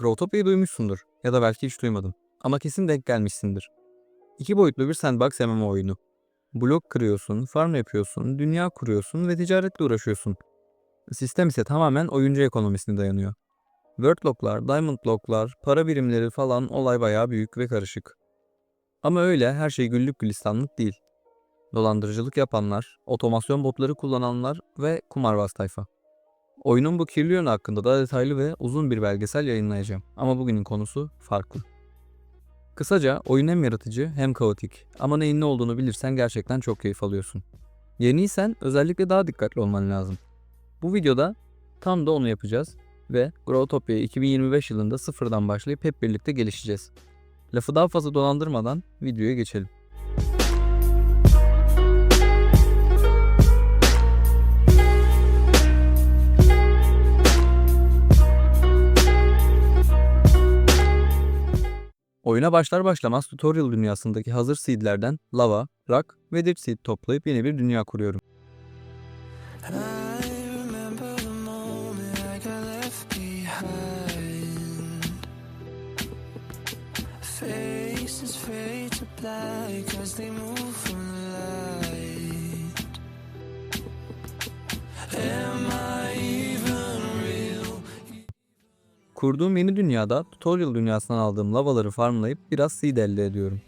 Growtopia'yı duymuşsundur ya da belki hiç duymadın. Ama kesin denk gelmişsindir. İki boyutlu bir sandbox MMO oyunu. Blok kırıyorsun, farm yapıyorsun, dünya kuruyorsun ve ticaretle uğraşıyorsun. Sistem ise tamamen oyuncu ekonomisine dayanıyor. World locklar, diamond locklar, para birimleri falan olay bayağı büyük ve karışık. Ama öyle her şey güllük gülistanlık değil. Dolandırıcılık yapanlar, otomasyon botları kullananlar ve kumarbaz tayfa. Oyunun bu kirli yönü hakkında da detaylı ve uzun bir belgesel yayınlayacağım. Ama bugünün konusu farklı. Kısaca oyun hem yaratıcı hem kaotik ama neyin ne olduğunu bilirsen gerçekten çok keyif alıyorsun. Yeniysen özellikle daha dikkatli olman lazım. Bu videoda tam da onu yapacağız ve Growtopia'yı 2025 yılında sıfırdan başlayıp hep birlikte gelişeceğiz. Lafı daha fazla dolandırmadan videoya geçelim. Oyuna başlar başlamaz tutorial dünyasındaki hazır seedlerden lava, rock ve dirt seed toplayıp yeni bir dünya kuruyorum. Faces fade to black as they move Kurduğum yeni dünyada tutorial dünyasından aldığım lavaları farmlayıp biraz seed elde ediyorum.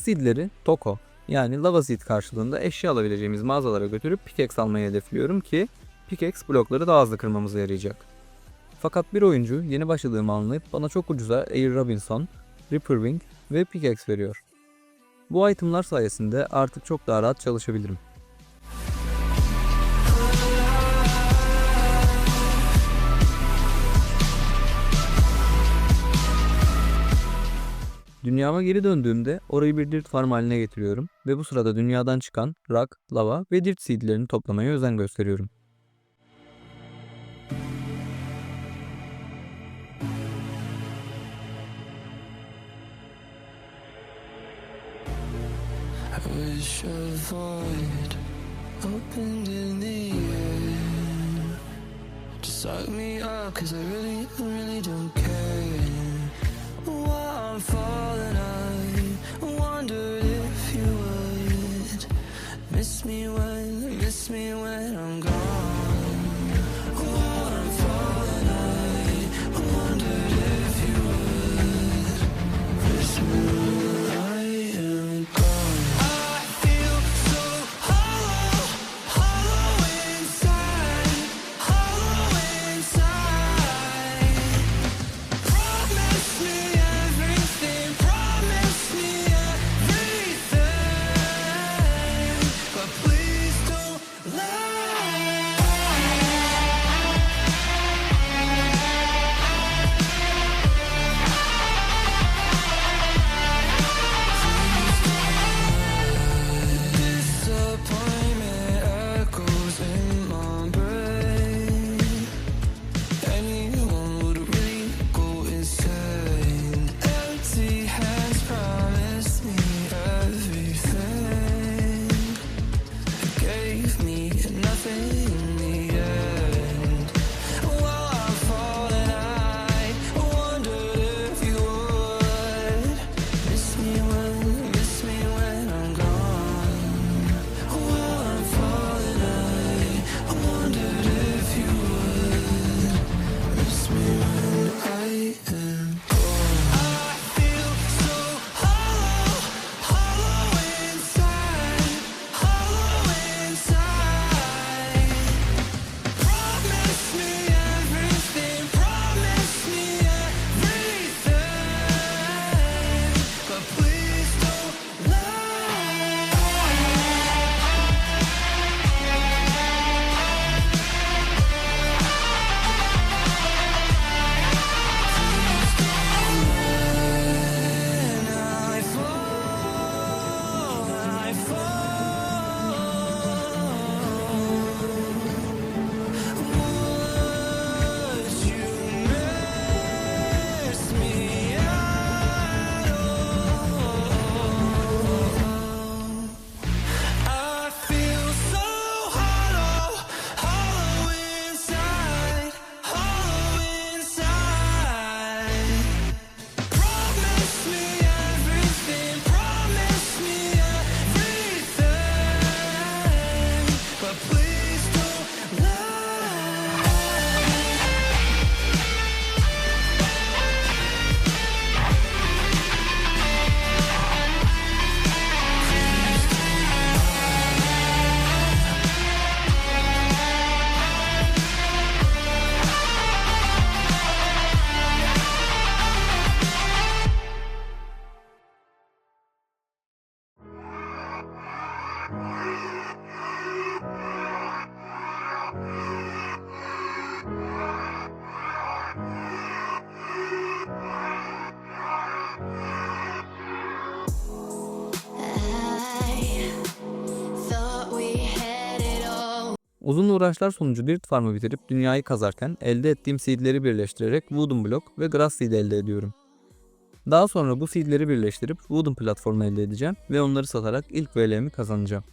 Seedleri Toko yani lava seed karşılığında eşya alabileceğimiz mağazalara götürüp pickaxe almayı hedefliyorum ki pickaxe blokları daha hızlı kırmamıza yarayacak. Fakat bir oyuncu yeni başladığımı anlayıp bana çok ucuza Air Robinson, Reaper Wing ve pickaxe veriyor. Bu itemlar sayesinde artık çok daha rahat çalışabilirim. Dünyama geri döndüğümde orayı bir dirt farm haline getiriyorum ve bu sırada dünyadan çıkan rock, lava ve dirt seedlerini toplamaya özen gösteriyorum. Suck me up, cause I really, really don't care. I'm I wondered if you would miss me when, miss me when I'm gone. Uzun uğraşlar sonucu Dirt Farm'ı bitirip dünyayı kazarken elde ettiğim seedleri birleştirerek Wooden Block ve Grass Seed elde ediyorum. Daha sonra bu seedleri birleştirip Wooden platformu elde edeceğim ve onları satarak ilk VL'mi kazanacağım.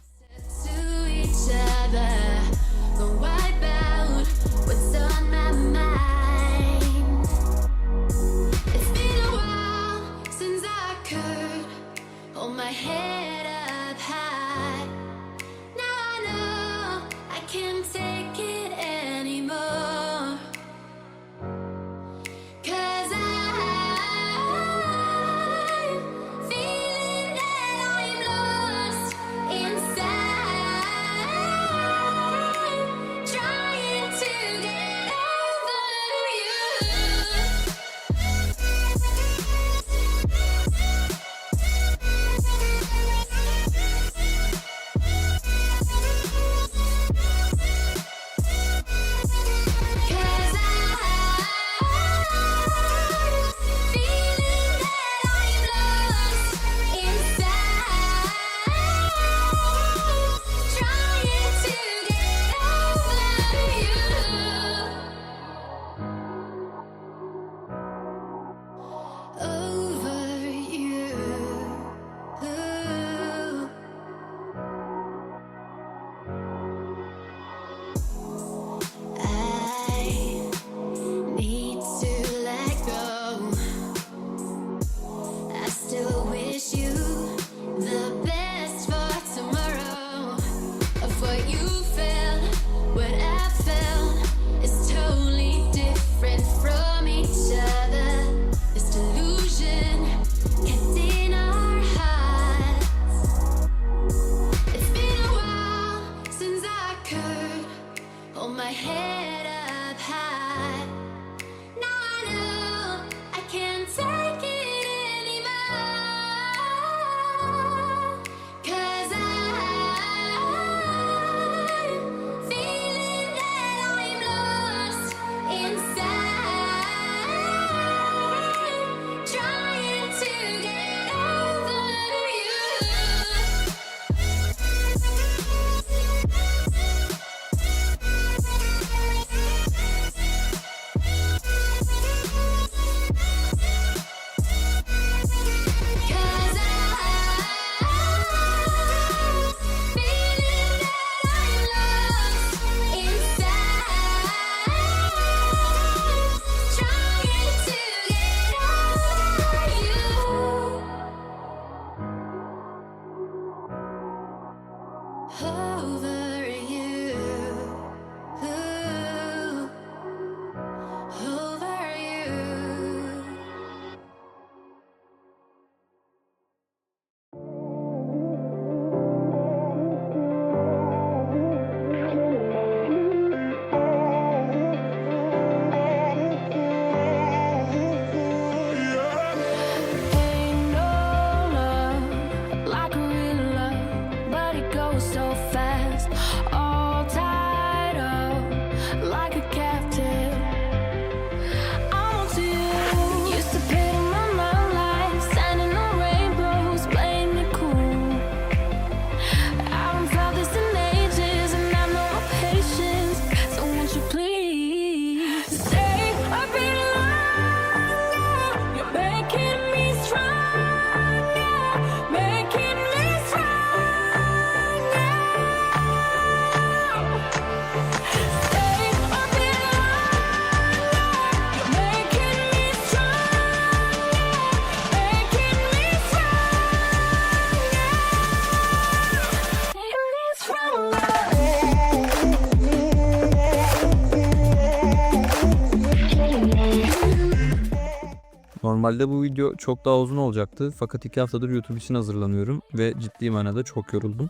Normalde bu video çok daha uzun olacaktı fakat 2 haftadır YouTube için hazırlanıyorum ve ciddi manada çok yoruldum.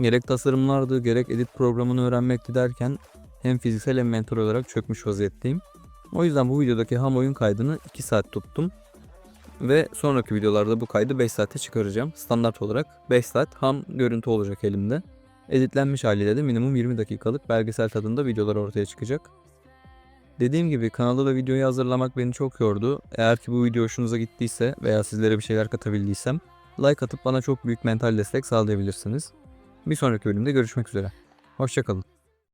Gerek tasarımlardı gerek edit programını öğrenmekti derken hem fiziksel hem mental olarak çökmüş vaziyetteyim. O yüzden bu videodaki ham oyun kaydını 2 saat tuttum. Ve sonraki videolarda bu kaydı 5 saate çıkaracağım. Standart olarak 5 saat ham görüntü olacak elimde. Editlenmiş haliyle de minimum 20 dakikalık belgesel tadında videolar ortaya çıkacak. Dediğim gibi kanalda da videoyu hazırlamak beni çok yordu. Eğer ki bu video hoşunuza gittiyse veya sizlere bir şeyler katabildiysem like atıp bana çok büyük mental destek sağlayabilirsiniz. Bir sonraki bölümde görüşmek üzere. Hoşçakalın.